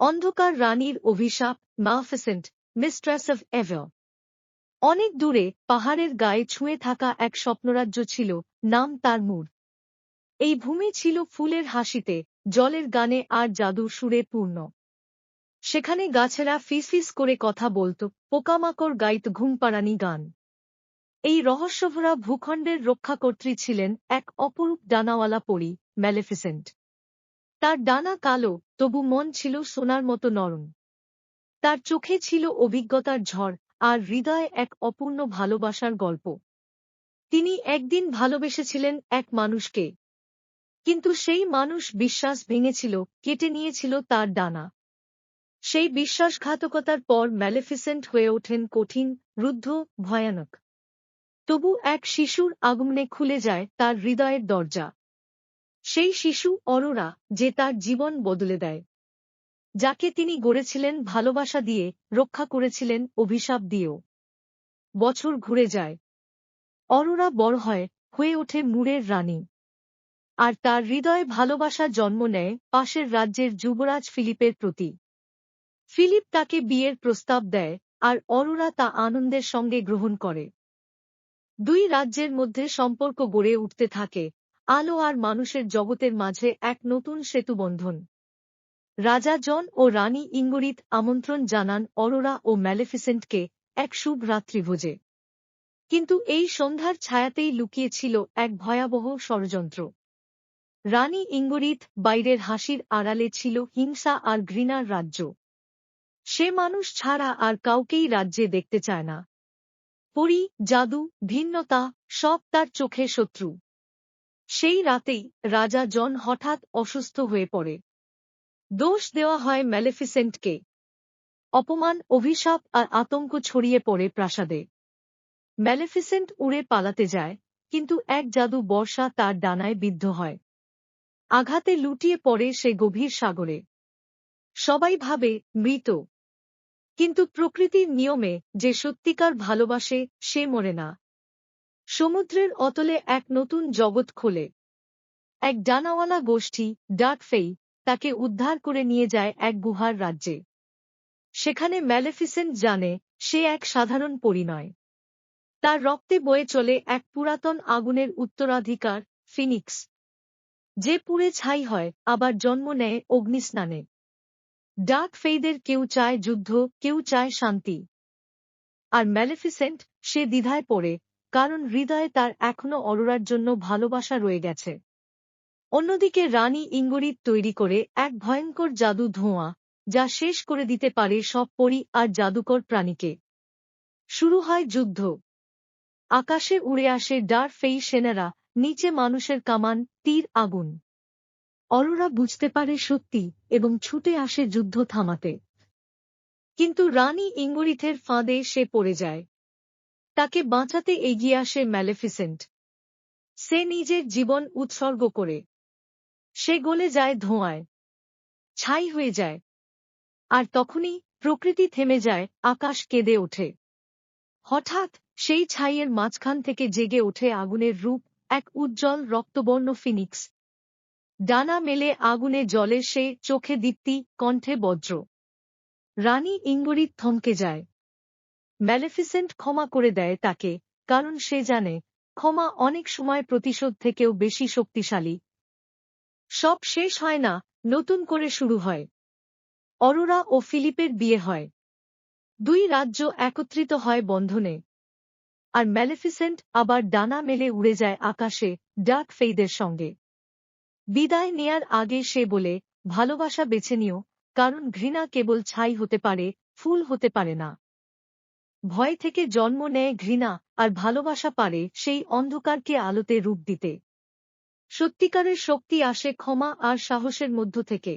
অন্ধকার রানীর অভিশাপ মাফেসেন্ট মিস্ট্রেস অফ এভার অনেক দূরে পাহাড়ের গায়ে ছুঁয়ে থাকা এক স্বপ্নরাজ্য ছিল, নাম তার মুর। এই ভূমি ছিল ফুলের হাসিতে, জলের গানে আর জাদুর সুরে পূর্ণ। সেখানে গাছেরা ফিসফিস করে কথা বলত, পোকামাকড় গাইত ঘুমপাড়ানি গান। এই রহস্যভরা ভূখণ্ডের রক্ষাকর্ত্রী ছিলেন এক অপরূপ ডানাওয়ালা পরী ম্যালেফিসেন্ট তার ডানা কালো, তবু মন ছিল সোনার মতো নরম। তার চোখে ছিল অভিজ্ঞতার ঝড় আর হৃদয়ে এক অপূর্ণ ভালোবাসার গল্প। তিনি একদিন ভালোবেসেছিলেন এক মানুষকে। কিন্তু সেই মানুষ বিশ্বাস ভেঙেছিল, কেটে নিয়েছিল তার ডানা। সেই বিশ্বাসঘাতকতার পর ম্যালেফিসেন্ট হয়ে ওঠেন কঠিন, রুদ্ধ, ভয়ানক। তবু এক শিশুর আগমনে খুলে যায় তার হৃদয়ের দরজা। সেই শিশু অরোরা যে তার জীবন বদলে দেয়, যাকে তিনি গড়েছিলেন ভালোবাসা দিয়ে, রক্ষা করেছিলেন অভিশাপ দিয়েও। বছর ঘুরে যায়। অরোরা বড় হয়, হয়ে ওঠে মুরের রানী। আর তার হৃদয়ে ভালোবাসা জন্ম নেয় পাশের রাজ্যের যুবরাজ ফিলিপের প্রতি। ফিলিপ তাকে বিয়ের প্রস্তাব দেয়, আর অরোরা তা আনন্দের সঙ্গে গ্রহণ করে। দুই রাজ্যের মধ্যে সম্পর্ক গড়ে উঠতে থাকে আলো আর মানুষের জগতের মাঝে এক নতুন সেতুবন্ধন। রাজা জন ও রানী ইঙ্গরিত আমন্ত্রণ জানান অরোরা ও ম্যালেফিসেন্টকে এক শুভ রাত্রিভোজে। কিন্তু এই সন্ধ্যার ছায়াতেই লুকিয়েছিল এক ভয়াবহ ষড়যন্ত্র। রানী ইঙ্গরিত বাইরের হাসির আড়ালে ছিল হিংসা আর ঘৃণার রাজ্য। সে মানুষ ছাড়া আর কাউকেই রাজ্যে দেখতে চায় না। পরি, জাদু, ভিন্নতা সব তার চোখে শত্রু। সেই রাতেই রাজা জন হঠাৎ অসুস্থ হয়ে পড়ে। দোষ দেওয়া হয় ম্যালেফিসেন্টকে। অপমান, অভিশাপ আর আতঙ্ক ছড়িয়ে পড়ে প্রাসাদে। ম্যালেফিসেন্ট উড়ে পালাতে যায়, কিন্তু এক জাদু বর্ষা তার ডানায় বিদ্ধ হয়। আঘাতে লুটিয়ে পড়ে সে গভীর সাগরে। সবাই ভাবে, মৃত। কিন্তু প্রকৃতির নিয়মে যে সত্যিকার ভালোবাসে, সে মরে না। সমুদ্রের অতলে এক নতুন জগৎ খোলে। এক ডানাওয়ালা গোষ্ঠী ডাকফেই তাকে উদ্ধার করে নিয়ে যায় এক গুহার রাজ্যে। সেখানে ম্যালেফিসেন্ট জানে, সে এক সাধারণ পরিণয়। তার রক্তে বয়ে চলে এক পুরাতন আগুনের উত্তরাধিকার, ফিনিক্স। যে পুড়ে ছাই হয়, আবার জন্ম নেয় অগ্নিস্নানে। ডার্ক ফেইদের কেউ চায় যুদ্ধ, কেউ চায় শান্তি। আর ম্যালেফিসেন্ট, সে দ্বিধায় পড়ে কারণ হৃদয়ে তার এখনও অরোরার জন্য ভালোবাসা রয়ে গেছে। অন্যদিকে রানী ইঙ্গরিত তৈরি করে এক ভয়ঙ্কর জাদু ধোঁয়া, যা শেষ করে দিতে পারে সব পরি আর জাদুকর প্রাণীকে। শুরু হয় যুদ্ধ। আকাশে উড়ে আসে ডার ফেই সেনারা, নিচে মানুষের কামান, তীর আগুন। অরোরা বুঝতে পারে সত্যি এবং ছুটে আসে যুদ্ধ থামাতে। কিন্তু রানী ইঙ্গরিথের ফাঁদে সে পড়ে যায়। তাকে বাঁচাতে এগিয়ে আসে ম্যালেফিসেন্ট। সে নিজের জীবন উৎসর্গ করে। সে গলে যায় ধোঁয়ায়। ছাই হয়ে যায়। আর তখনই প্রকৃতি থেমে যায়, আকাশ কেঁদে ওঠে। হঠাৎ সেই ছাইয়ের মাঝখান থেকে জেগে ওঠে আগুনের রূপ, এক উজ্জ্বল রক্তবর্ণ ফিনিক্স। ডানা মেলে আগুনে জলে সে চোখে দীপ্তি, কণ্ঠে বজ্র। রানী ইঙ্গরিত থমকে যায়। ম্যালেফিসেন্ট ক্ষমা করে দেয় তাকে, কারণ সে জানে, ক্ষমা অনেক সময় প্রতিশোধ থেকেও বেশি শক্তিশালী। সব শেষ হয় না, নতুন করে শুরু হয়। অরোরা ও ফিলিপের বিয়ে হয়। দুই রাজ্য একত্রিত হয় বন্ধনে। আর ম্যালেফিসেন্ট আবার ডানা মেলে উড়ে যায় আকাশে ডাক ফেইদের সঙ্গে। বিদায় নেয়ার আগে সে বলে, ভালোবাসা বেছে নিও, কারণ ঘৃণা কেবল ছাই হতে পারে, ফুল হতে পারে না। ভয় থেকে জন্ম নেয় ঘৃণা আর ভালোবাসা পারে সেই অন্ধকারকে আলোতে রূপ দিতে। সত্যিকারের শক্তি আসে ক্ষমা আর সাহসের মধ্য থেকে।